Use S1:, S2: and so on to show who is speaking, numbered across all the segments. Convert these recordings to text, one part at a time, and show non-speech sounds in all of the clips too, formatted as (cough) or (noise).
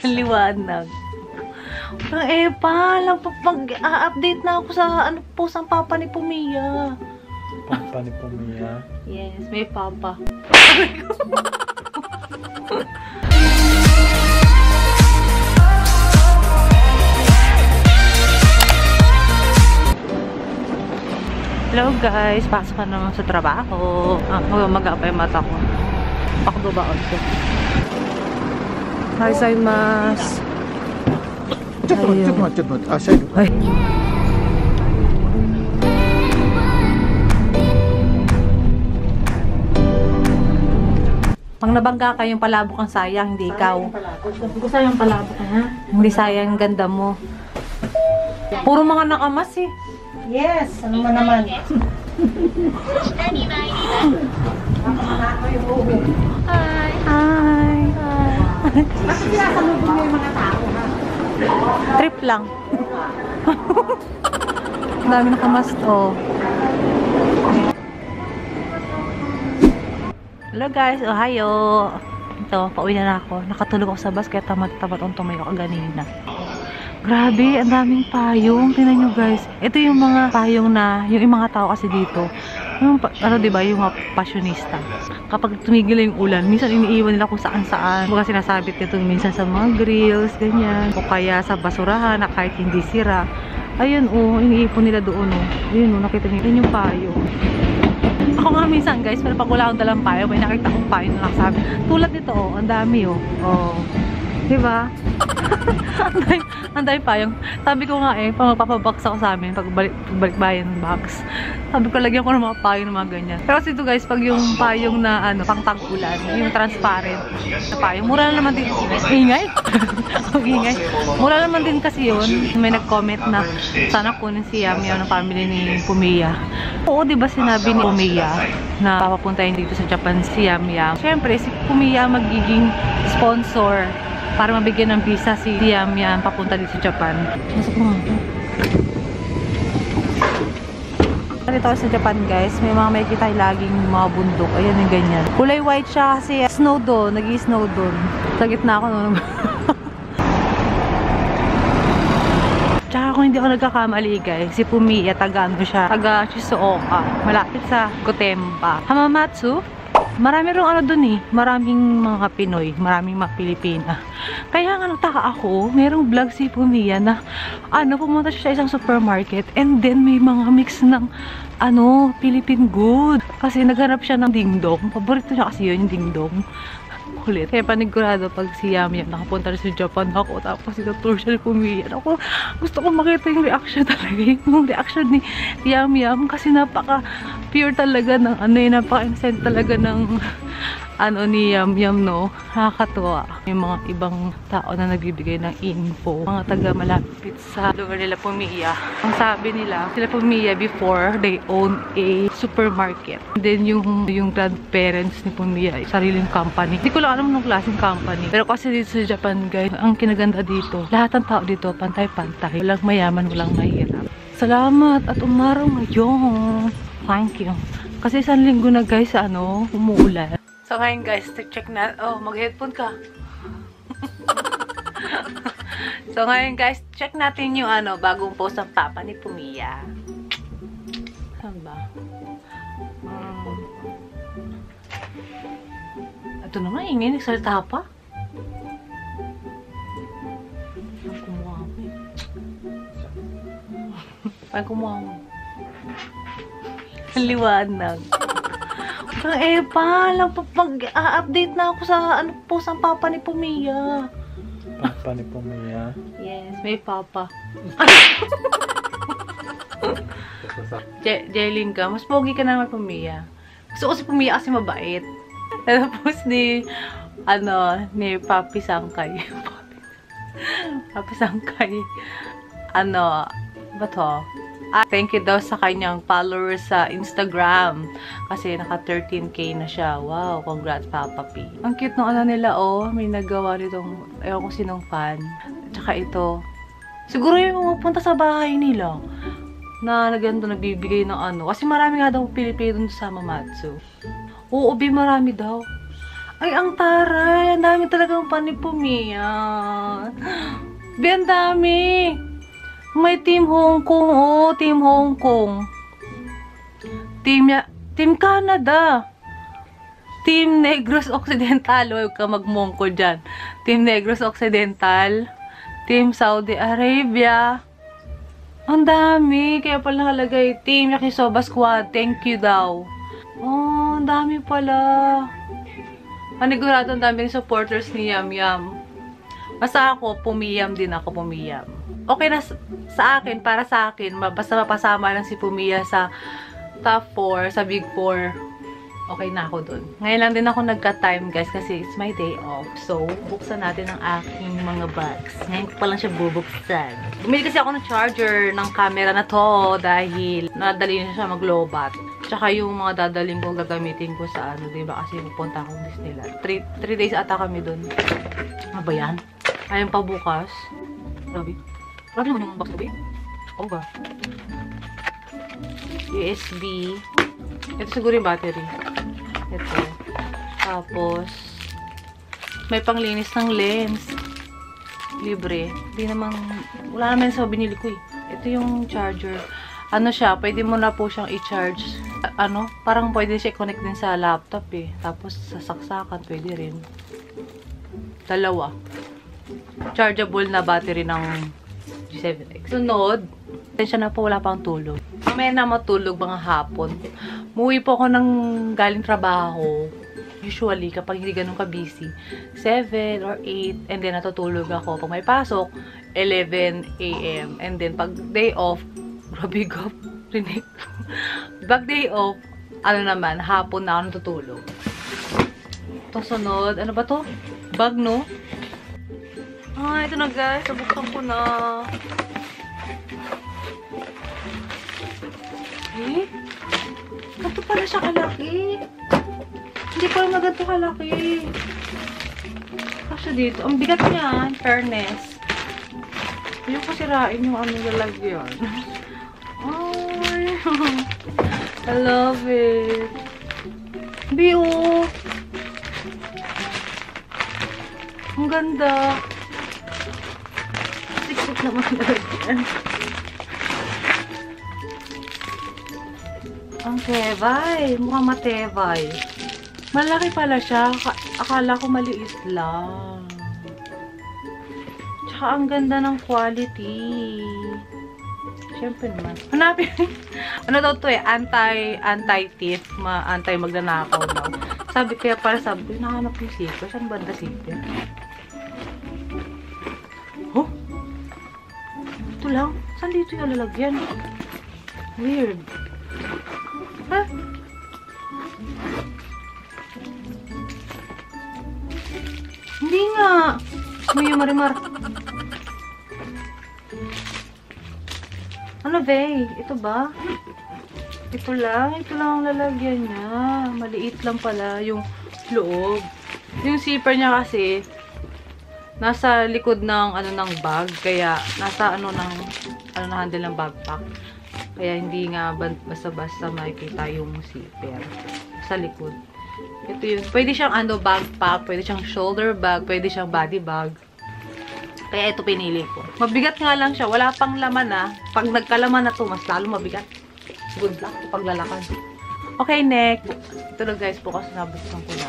S1: Liwanag. Ang Epa, lang pag-update na ako sa ano po sa papa ni Pumia.
S2: Papa ni Pumia.
S1: Yes, may papa. Hello guys, pasok ka naman sa trabaho. Ah, mag pa yung mata ko. Pakdo ba also? Hi, Saimas.
S2: ちょっと待って、ちょっと待って、ちょっと待って。あ、シャイル。
S1: Ay. Pang nabangga ka yung palabok ang sayang, hindi ikaw.
S3: Sabi ko sayang palabok ka ha?
S1: Hindi sayang ang ganda mo. Puro mga nakamas eh.
S3: Yes, ano man naman.
S1: Hi! Hi!
S3: Bakit sinasalubong mo mga tao ha?
S1: Trip lang. Ang dami nakamas oh. Hello guys, ohayo. Ito, pauwi na, na ako. Nakatulog ako sa bus kaya tamad-tamad ang tumayo ka ganina. Grabe, ang daming payong. Tingnan nyo guys. Ito yung mga payong na, yung, yung mga tao kasi dito. Yung, ano diba, yung mga pasyonista. Kapag tumigil yung ulan, minsan iniiwan nila kung saan saan. Mga sinasabit nito minsan sa mga grills, ganyan. O kaya sa basurahan na kahit hindi sira. Ayun, oh, iniipon nila doon, oh. Ayun, oh, nakita niyo. Yun yung payong. Ako nga minsan guys, pero pag wala akong dalang payo, may nakita akong payo na nakasabi. Tulad nito, oh, ang dami oh. Oh. Diba? (laughs) ang dami payong. Sabi ko nga eh, pag magpapabox ako sa amin, pag balik, bayan box. Sabi ko, lagyan ko ng mga payong ng mga ganyan. Pero kasi ito guys, pag yung payong na ano, pang tag-ulan, yung transparent na payong, mura na naman din. Ingay? (laughs) Ang ingay. Mura naman din kasi yun. May nag-comment na sana kunin si Yam Yam ng family ni Pumiya. Oo, di ba sinabi ni Pumiya na papapuntahin dito sa Japan si Yam Yam. Siyempre, si Pumiya magiging sponsor para mabigyan ng visa si Yam Yam papunta dito sa Japan. Ko nga ito. Dito sa Japan guys, may mga makikita tayo laging mga bundok. Ayan yung ganyan. Kulay white siya kasi snow doon, nag snow doon. Sa gitna ako noon. (laughs) Tsaka kung hindi ako nagkakamali guys, si Pumiya, taga ano siya, taga Shizuoka, malapit sa Gotemba. Hamamatsu, marami rin ano dun eh, maraming mga Pinoy, maraming mga Pilipina. Kaya nga nagtaka ako, merong vlog si Pumiya na ano, pumunta siya sa isang supermarket and then may mga mix ng ano, Philippine good. Kasi naghanap siya ng dingdong. Paborito niya kasi yun, yung dingdong kulit. Kaya panigurado pag si Yam Yam nakapunta rin sa Japan ako tapos ito tour siya pumiyan ako. Gusto ko makita yung reaction (laughs) talaga. Yung reaction ni Yam Yam kasi napaka pure talaga ng ano yun, napaka innocent talaga ng ano ni Yam Yam no. Nakakatuwa. Yung mga ibang tao na nagbibigay ng info. Mga taga malapit sa lugar nila Pumiya. Ang sabi nila, sila Pumiya before they own a supermarket. And then yung yung grandparents ni Pumiya, sariling company. Hindi ko lang alam nung klaseng company. Pero kasi dito sa Japan guys, ang kinaganda dito, lahat ng tao dito pantay-pantay. Walang mayaman, walang mahirap. Salamat at umaraw ngayon. Thank you. Kasi isang linggo na guys, ano, umuulan. So ngayon guys, check na, oh, mag-headphone ka. (laughs) so ngayon guys, check natin yung ano, bagong post ng papa ni Pumiya. Saan ba? Hmm. Ito naman, ingay, nagsalita pa. Kumuha mo eh. Ang kumuha mo. Liwanag. Ang Epa, lang pag-update na ako sa ano po sa papa ni Pumiya.
S2: Papa ni Pumia.
S1: Yes, may papa. (laughs) Je Jeline ka, mas pogi ka naman Pumiya. Gusto ko si Pumiya kasi mabait. (laughs) Tapos ni, ano, ni Papi Sangkay. (laughs) Papi Sangkay. Ano, ba to? Ah, thank you daw sa kanyang followers sa Instagram. Kasi naka 13k na siya. Wow, congrats Papa P. Ang cute ng ano nila, oh. May nagawa nitong, ewan ko sinong fan. Tsaka ito. Siguro yung pumupunta sa bahay nila na naganda nagbibigay ng ano. Kasi marami nga daw Pilipino sa Mamatsu. Oo, Bi, marami daw. Ay, ang taray. Ang dami talagang panipumia. (gasps) Be, ang dami. May Team Hong Kong, oh. Team Hong Kong. Team, Team Canada. Team Negros (laughs) Occidental. Huwag ka magmongko dyan. Team Negros Occidental. Team Saudi Arabia. Ang dami. Kaya pala nakalagay. Team Yakisoba Squad. Thank you daw. Oh, ang dami pala. Panigurado ang dami supporters ni Yam Yam. Basta ako, pumiyam din ako, pumiyam. Okay na sa akin, para sa akin, basta mapasama lang si Pumiya sa top 4, sa big 4, okay na ako dun. Ngayon lang din ako nagka-time, guys, kasi it's my day off. So, buksan natin ang aking mga bags. Ngayon ko pa lang siya bubuksan. Bumili kasi ako ng charger ng camera na to dahil nadali na siya mag-lowbat. Tsaka yung mga dadaling ko gagamitin ko sa ano, diba? Kasi pupunta akong Disneyland. 3 days ata kami dun. Ano ba yan? Ayun pa bukas. Grabe. Grabe naman yung box ko, babe. Oo ba? USB. Ito siguro yung battery. Ito. Tapos, may panglinis ng lens. Libre. Hindi namang, wala naman sa binili ko eh. Ito yung charger. Ano siya, pwede mo na po siyang i-charge. Ano, parang pwede siya i-connect din sa laptop eh. Tapos sa saksakan, pwede rin. Dalawa. Chargeable na battery ng G7X. Sunod, Pasensya na po, wala pang tulog. Mamaya na matulog mga hapon. Muwi po ako ng galing trabaho. Usually, kapag hindi ganun ka-busy, 7 or 8, and then natutulog ako. Pag may pasok, 11 a.m. And then, pag day off, (laughs) grabe ka, rinig. pag day off, ano naman, hapon na ako natutulog. Ito sunod, ano ba to? Bag, no? Ah, ito na guys, nabuksan ko na. Eh? Ganito pala siya kalaki. Hindi pala na ganito kalaki. Kasi dito, ang bigat niya, fairness. Hindi ko sirain yung ano lalagyan. Ay, (laughs) I love it. Bio. Ang ganda. Siksik naman lalagyan. Ang tebay. Mukhang matebay. Malaki pala siya. Aka- Akala ko maliit lang. Tsaka ang ganda ng quality. Siyempre naman. Hanapin. (laughs) ano daw to eh? Anti, anti-thief. Ma, anti magnanakaw daw. Sabi kaya para sabi nahanap yung zipper. Saan banda zipper? Ito lang? Saan dito yung lalagyan? Weird. Ha? Hindi nga. May marimar. Ano, Vey? Ito ba? Ito lang. Ito lang ang lalagyan niya. Maliit lang pala yung loob. Yung zipper niya kasi, nasa likod ng ano ng bag. Kaya, nasa ano ng, ano na handle ng backpack. Kaya hindi nga basta-basta makikita yung zipper sa likod. Ito yun. Pwede siyang ano, backpack, pwede siyang shoulder bag, pwede siyang body bag. Kaya ito pinili ko. Mabigat nga lang siya. Wala pang laman na. Pag nagkalaman na to, mas lalo mabigat. Good luck lalakad. Okay, next. Ito na guys, bukas nabuksan ko na.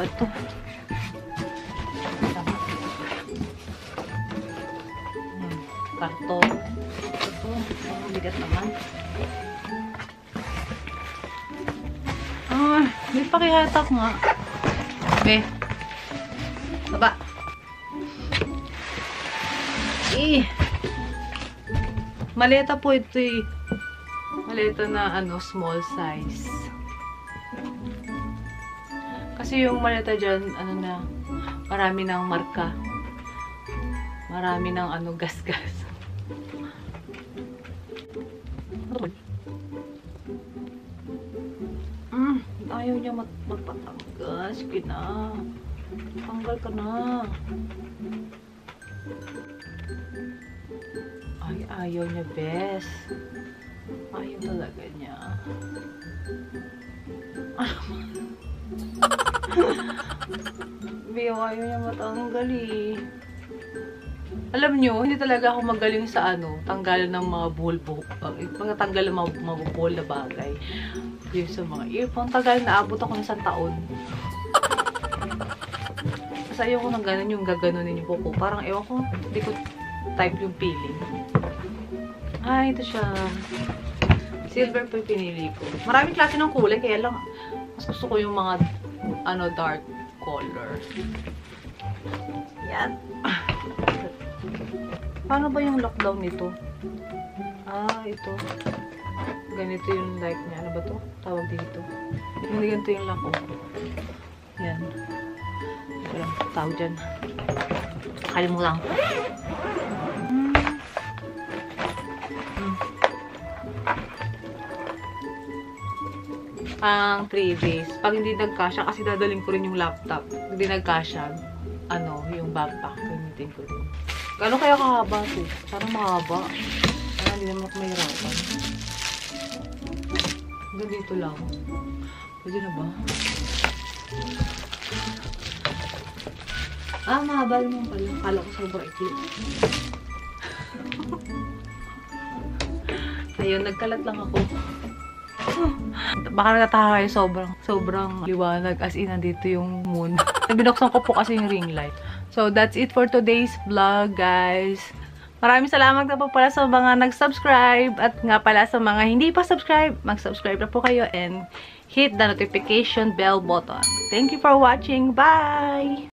S1: Ba ito? Karton. Ito. Bigat naman. Ah, may pakihatak nga. Be. Baba. Eh. Maleta po ito eh. Maleta na ano, small size. Kasi yung maleta dyan, ano na, marami ng marka. Marami ng ano, gas-gas. Mm, ayaw niya mag magpatanggal. Sige na. Tanggal ka na. Ay, ayaw niya, bes. Ayaw talaga niya. Biyo, ayaw niya matanggal eh. Alam nyo, hindi talaga ako magaling sa ano, tanggalan ng mga buhol-buhol, mga tanggal ng mga, mga buhol na bagay. Yung sa mga earphone, tagal na abot ako ng isang taon. Kasi ayoko nang ganun yung gaganunin yung kuko. Parang ewan ko, hindi ko type yung feeling. Ay, ito siya. Silver pa yung pinili ko. Maraming klase ng kulay, kaya lang gusto ko yung mga ano dark color. Yan. Paano ba yung lockdown nito? Ah, ito. Ganito yung like niya. Ano ba to? Tawag dito. Hindi ganito yung lock. Oh. Yan. Wala. Tawag dyan. Kalimutan ko. Ang 3 days. Pag hindi nagkasya, kasi dadaling ko rin yung laptop. Hindi nagkasya, ano, yung backpack. Gamitin ko din. Gano'n kaya kahaba to? Sana mahaba. Sana hindi naman ako mahirapan. Hanggang dito lang. Pwede na ba? Ah, mahaba naman pala. Kala ko sobrang ikli. (laughs) Ayun, nagkalat lang ako. (laughs) Baka natatawa kayo sobrang, sobrang liwanag as in nandito yung moon. (laughs) Binuksan ko po kasi yung ring light. So, that's it for today's vlog, guys. Maraming salamat na po pala sa mga nag-subscribe at nga pala sa mga hindi pa subscribe, mag-subscribe na po kayo and hit the notification bell button. Thank you for watching. Bye!